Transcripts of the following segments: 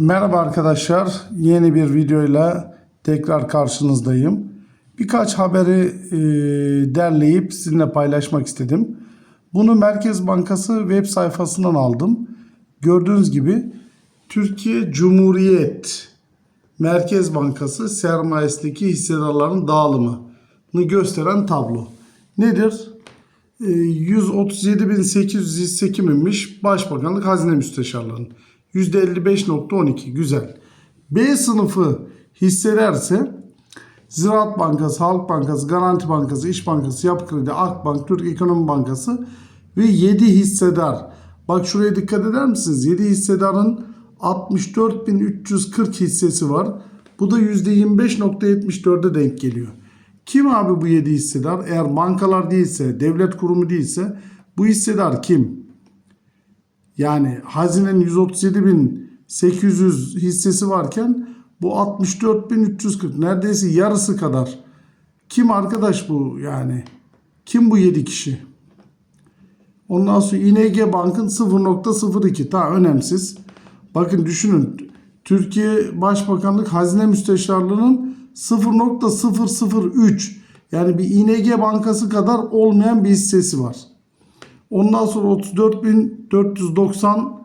Merhaba arkadaşlar. Yeni bir videoyla tekrar karşınızdayım. Birkaç haberi e, derleyip sizinle paylaşmak istedim. Bunu Merkez Bankası web sayfasından aldım. Gördüğünüz gibi Türkiye Cumhuriyet Merkez Bankası sermayesindeki hissedarların dağılımını gösteren tablo. Nedir? E, 137.800 hisse kiminmiş? Başbakanlık Hazine Müsteşarlığı'nın. %55.12 güzel. B sınıfı hisselerse Ziraat Bankası, Halk Bankası, Garanti Bankası, İş Bankası, Yapı Kredi, Akbank, Türk Ekonomi Bankası ve 7 hissedar. Bak şuraya dikkat eder misiniz? 7 hissedarın 64.340 hissesi var. Bu da %25.74'e denk geliyor. Kim abi bu 7 hissedar? Eğer bankalar değilse, devlet kurumu değilse bu hissedar kim? Yani hazinenin 137.800 hissesi varken bu 64.340 neredeyse yarısı kadar. Kim arkadaş bu yani? Kim bu 7 kişi? Ondan sonra İNG Bank'ın 0.02 ta önemsiz. Bakın düşünün Türkiye Başbakanlık Hazine Müsteşarlığı'nın 0.003 yani bir İNG Bankası kadar olmayan bir hissesi var. Ondan sonra 34.490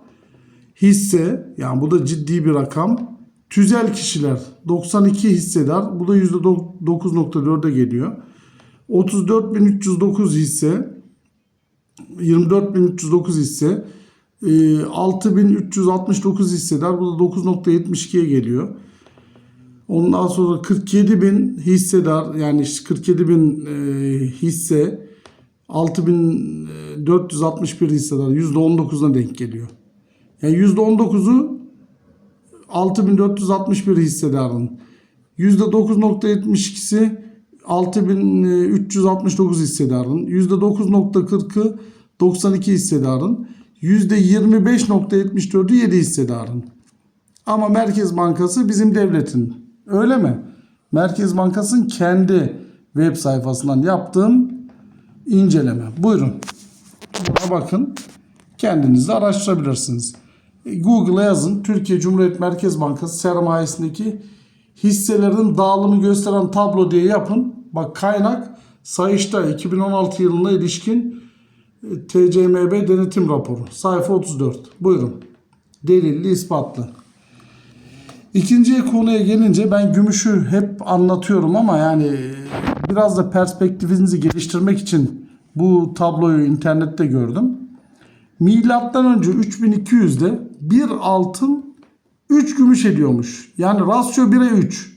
hisse yani bu da ciddi bir rakam. Tüzel kişiler 92 hissedar. Bu da %9.4'e geliyor. 34.309 hisse 24.309 hisse e, 6.369 hissedar. Bu da 9.72'ye geliyor. Ondan sonra 47.000 hissedar yani 47 47.000 e, hisse 6000 461 hissedar %19'una denk geliyor. Yani %19'u 6461 hissedarın. %9.72'si 6369 hissedarın. %9.40'ı 92 hissedarın. %25.74'ü 7 hissedarın. Ama Merkez Bankası bizim devletin. Öyle mi? Merkez Bankası'nın kendi web sayfasından yaptığım inceleme. Buyurun. Buna bakın. Kendiniz de araştırabilirsiniz. E, Google'a yazın. Türkiye Cumhuriyet Merkez Bankası sermayesindeki hisselerin dağılımı gösteren tablo diye yapın. Bak kaynak Sayıştay 2016 yılına ilişkin e, TCMB denetim raporu. Sayfa 34. Buyurun. Delilli ispatlı. İkinci konuya gelince ben gümüşü hep anlatıyorum ama yani biraz da perspektifinizi geliştirmek için bu tabloyu internette gördüm. Milattan önce 3200'de bir altın 3 gümüş ediyormuş. Yani rasyo 1'e 3.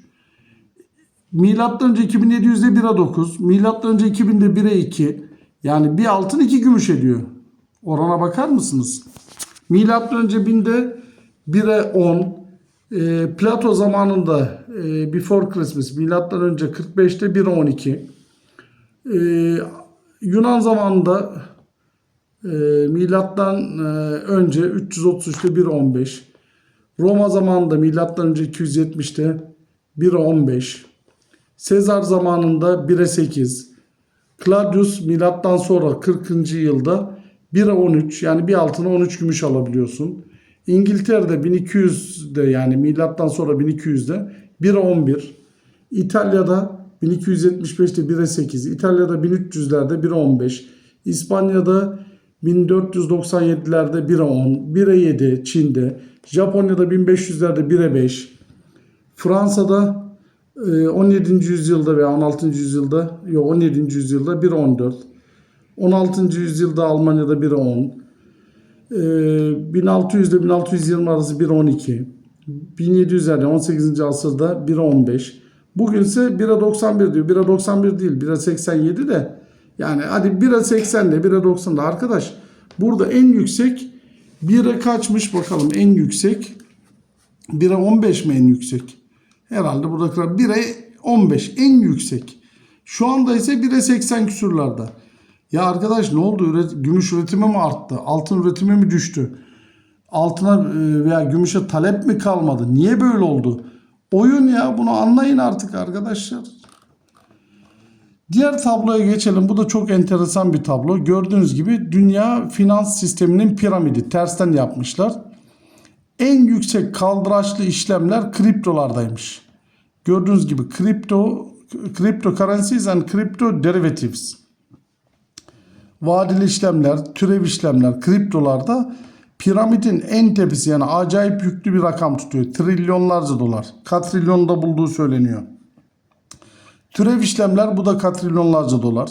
Milattan önce 2700'de 1'e 9. Milattan önce 2000'de 1'e 2. Yani bir altın 2 gümüş ediyor. Orana bakar mısınız? Milattan önce 1000'de 1'e 10. E, Plato zamanında e, Before Christmas milattan önce 45'te 1'e 12. E, Yunan zamanında e, milattan e, önce 333'te 1'e 15. Roma zamanında milattan önce 270'te 1'e 15. Sezar zamanında 1'e 8. Claudius milattan sonra 40. yılda 1'e 13 yani bir altına 13 gümüş alabiliyorsun. İngiltere'de 1200'de yani milattan sonra 1200'de 1'e 11. İtalya'da 1275'te 1'e 8. İtalya'da 1300'lerde 1'e 15. İspanya'da 1497'lerde 1'e 10. 1'e 7 Çin'de. Japonya'da 1500'lerde 1'e 5. Fransa'da 17. yüzyılda veya 16. yüzyılda yok 17. yüzyılda 1'e 14. 16. yüzyılda Almanya'da 1'e 10. 1600 ile 1620 arası 1.12. 1700'lerde 18. asırda 1.15. Bugün ise 1'e 91 diyor. 1'e 91 değil. 1'e 87 de. Yani hadi 1'e 80 de 1'e 90 da. Arkadaş burada en yüksek 1'e kaçmış bakalım en yüksek. 1'e 15 mi en yüksek? Herhalde buradakiler 1'e 15 en yüksek. Şu anda ise 1'e 80 küsurlarda. Ya arkadaş ne oldu? Üret, gümüş üretimi mi arttı? Altın üretimi mi düştü? Altına e, veya gümüşe talep mi kalmadı? Niye böyle oldu? Oyun ya bunu anlayın artık arkadaşlar. Diğer tabloya geçelim. Bu da çok enteresan bir tablo. Gördüğünüz gibi dünya finans sisteminin piramidi tersten yapmışlar. En yüksek kaldıraçlı işlemler kriptolardaymış. Gördüğünüz gibi kripto cryptocurrencies and crypto derivatives. Vadeli işlemler, türev işlemler kriptolarda piramidin en tepesi yani acayip yüklü bir rakam tutuyor. Trilyonlarca dolar. Katrilyonda bulduğu söyleniyor. Türev işlemler bu da katrilyonlarca dolar.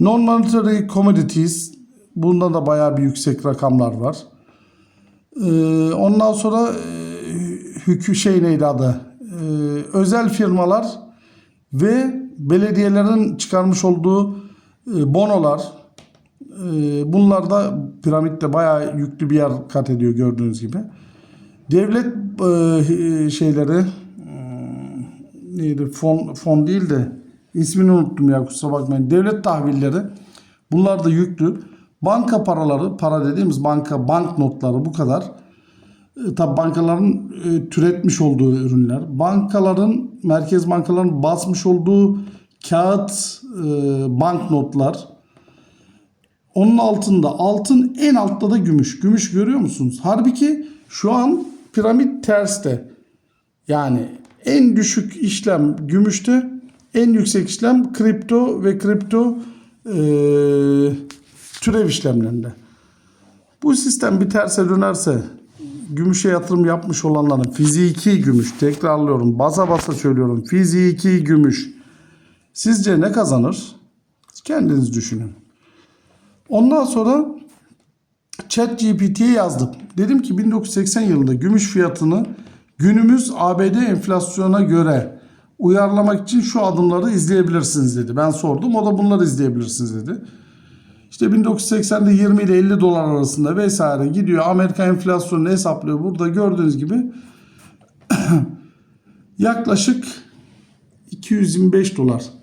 Non-monetary commodities bunda da bayağı bir yüksek rakamlar var. Ee, ondan sonra e, hükü şey neydi adı? Ee, özel firmalar ve belediyelerin çıkarmış olduğu e, bonolar bunlar da piramitte bayağı yüklü bir yer kat ediyor gördüğünüz gibi. Devlet e, şeyleri hmm, neydi fon, fon değil de ismini unuttum ya kusura bakmayın. Devlet tahvilleri bunlar da yüklü. Banka paraları para dediğimiz banka bank notları bu kadar. E, tabi bankaların e, türetmiş olduğu ürünler. Bankaların merkez bankaların basmış olduğu kağıt e, banknotlar. Onun altında altın en altta da gümüş. Gümüş görüyor musunuz? Halbuki şu an piramit terste. Yani en düşük işlem gümüşte, en yüksek işlem kripto ve kripto e, türev işlemlerinde. Bu sistem bir terse dönerse gümüşe yatırım yapmış olanların fiziki gümüş tekrarlıyorum basa basa söylüyorum fiziki gümüş sizce ne kazanır? Kendiniz düşünün. Ondan sonra Chat GPT'ye yazdım. Dedim ki 1980 yılında gümüş fiyatını günümüz ABD enflasyona göre uyarlamak için şu adımları izleyebilirsiniz dedi. Ben sordum o da bunları izleyebilirsiniz dedi. İşte 1980'de 20 ile 50 dolar arasında vesaire gidiyor. Amerika enflasyonunu hesaplıyor. Burada gördüğünüz gibi yaklaşık 225 dolar.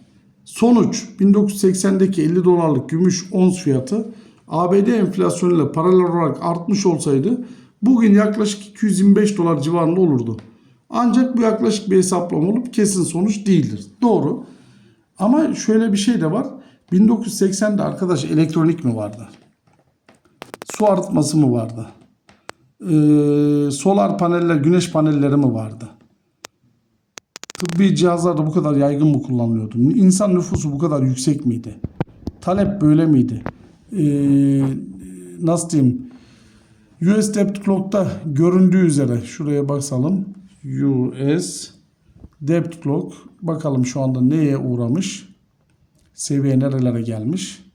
Sonuç 1980'deki 50 dolarlık gümüş ons fiyatı ABD enflasyonuyla paralel olarak artmış olsaydı bugün yaklaşık 225 dolar civarında olurdu. Ancak bu yaklaşık bir hesaplama olup kesin sonuç değildir. Doğru. Ama şöyle bir şey de var. 1980'de arkadaş elektronik mi vardı? Su arıtması mı vardı? Ee, solar paneller, güneş panelleri mi vardı? Tıbbi cihazlar da bu kadar yaygın mı kullanılıyordu? İnsan nüfusu bu kadar yüksek miydi? Talep böyle miydi? Ee, nasıl diyeyim? US Debt Clock'ta göründüğü üzere şuraya bakalım. US Debt Clock bakalım şu anda neye uğramış? Seviye nerelere gelmiş?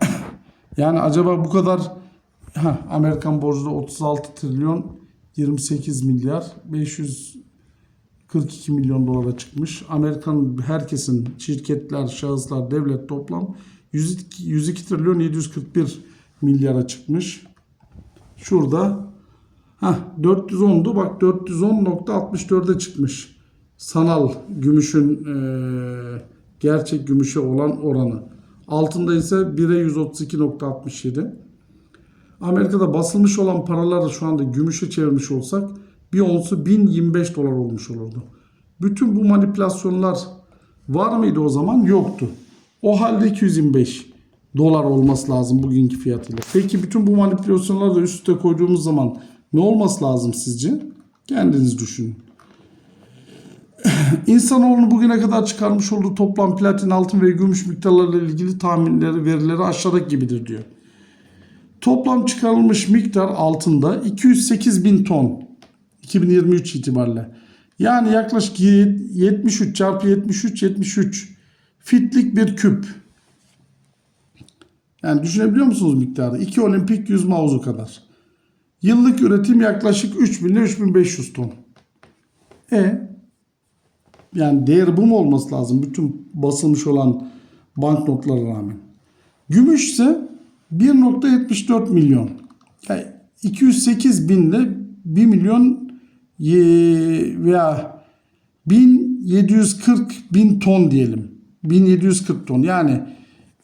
yani acaba bu kadar ha, Amerikan borcu da 36 trilyon 28 milyar 542 milyon dolara çıkmış. Amerikan herkesin şirketler, şahıslar, devlet toplam 102, 102 trilyon 741 milyara çıkmış. Şurada ha 410'du bak 410.64'e çıkmış. Sanal gümüşün eee gerçek gümüşe olan oranı. Altında ise 1'e 132.67. Amerika'da basılmış olan paraları şu anda gümüşe çevirmiş olsak bir onsu 1025 dolar olmuş olurdu. Bütün bu manipülasyonlar var mıydı o zaman? Yoktu. O halde 225 dolar olması lazım bugünkü fiyatıyla. Peki bütün bu manipülasyonları da üst üste koyduğumuz zaman ne olması lazım sizce? Kendiniz düşünün. İnsanoğlunun bugüne kadar çıkarmış olduğu toplam platin, altın ve gümüş miktarlarıyla ilgili tahminleri, verileri aşağıdaki gibidir diyor. Toplam çıkarılmış miktar altında 208 bin ton 2023 itibariyle. Yani yaklaşık 73 çarpı 73 73 fitlik bir küp. Yani düşünebiliyor musunuz miktarı? 2 olimpik yüzme havuzu kadar. Yıllık üretim yaklaşık 3000 ile 3500 ton. E yani değeri bu mu olması lazım bütün basılmış olan banknotlara rağmen. Gümüş ise 1.74 milyon. Yani 208 bin ile 1 milyon veya 1740 bin ton diyelim. 1740 ton yani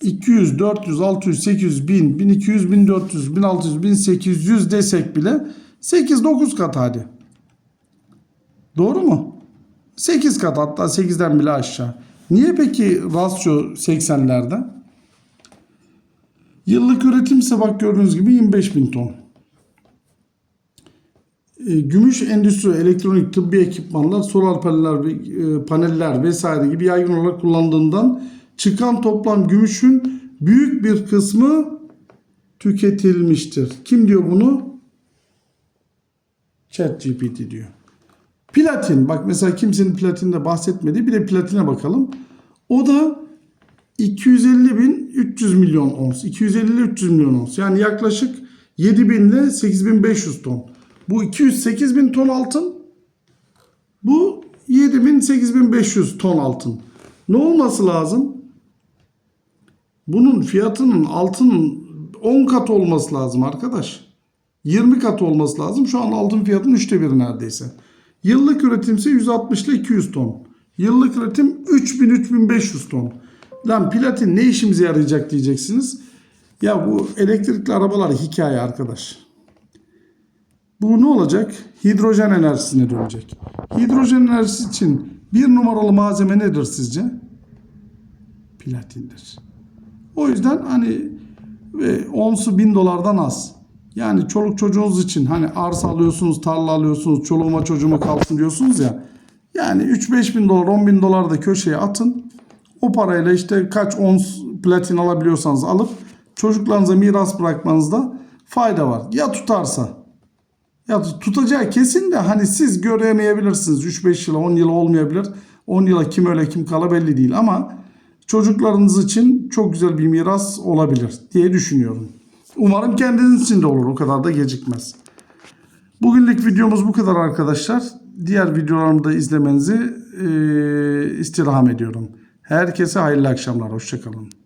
200, 400, 600, 800, 1000, 1200, 1400, 1600, 1800 desek bile 8-9 kat hadi. Doğru mu? 8 kat hatta 8'den bile aşağı. Niye peki rasyo 80'lerde? Yıllık üretim ise bak gördüğünüz gibi 25 bin ton. E, gümüş endüstri, elektronik, tıbbi ekipmanlar, solar paneller, e, paneller vesaire gibi yaygın olarak kullandığından çıkan toplam gümüşün büyük bir kısmı tüketilmiştir. Kim diyor bunu? ChatGPT diyor. Platin. Bak mesela kimsenin platinde bahsetmediği bir de platine bakalım. O da 250 bin 300 milyon ons. 250 ile 300 milyon ons. Yani yaklaşık 7 bin ile 8500 ton. Bu 208 bin ton altın. Bu 7 bin 8500 ton altın. Ne olması lazım? Bunun fiyatının altının 10 kat olması lazım arkadaş. 20 kat olması lazım. Şu an altın fiyatının üçte biri neredeyse. Yıllık üretimse 160 ile 200 ton. Yıllık üretim 3000-3500 ton. Lan platin ne işimize yarayacak diyeceksiniz. Ya bu elektrikli arabalar hikaye arkadaş. Bu ne olacak? Hidrojen enerjisine dönecek. Hidrojen enerjisi için bir numaralı malzeme nedir sizce? Platindir. O yüzden hani ve onsu bin dolardan az. Yani çoluk çocuğunuz için hani arsa alıyorsunuz, tarla alıyorsunuz, çoluğuma çocuğuma kalsın diyorsunuz ya. Yani 3-5 bin dolar, 10 bin dolar da köşeye atın. O parayla işte kaç ons platin alabiliyorsanız alıp çocuklarınıza miras bırakmanızda fayda var. Ya tutarsa. Ya tutacağı kesin de hani siz göremeyebilirsiniz. 3-5 yıla 10 yıla olmayabilir. 10 yıla kim öyle kim kala belli değil ama çocuklarınız için çok güzel bir miras olabilir diye düşünüyorum. Umarım kendiniz için de olur. O kadar da gecikmez. Bugünlük videomuz bu kadar arkadaşlar. Diğer videolarımı da izlemenizi eee istirham ediyorum. Herkese hayırlı akşamlar. Hoşçakalın.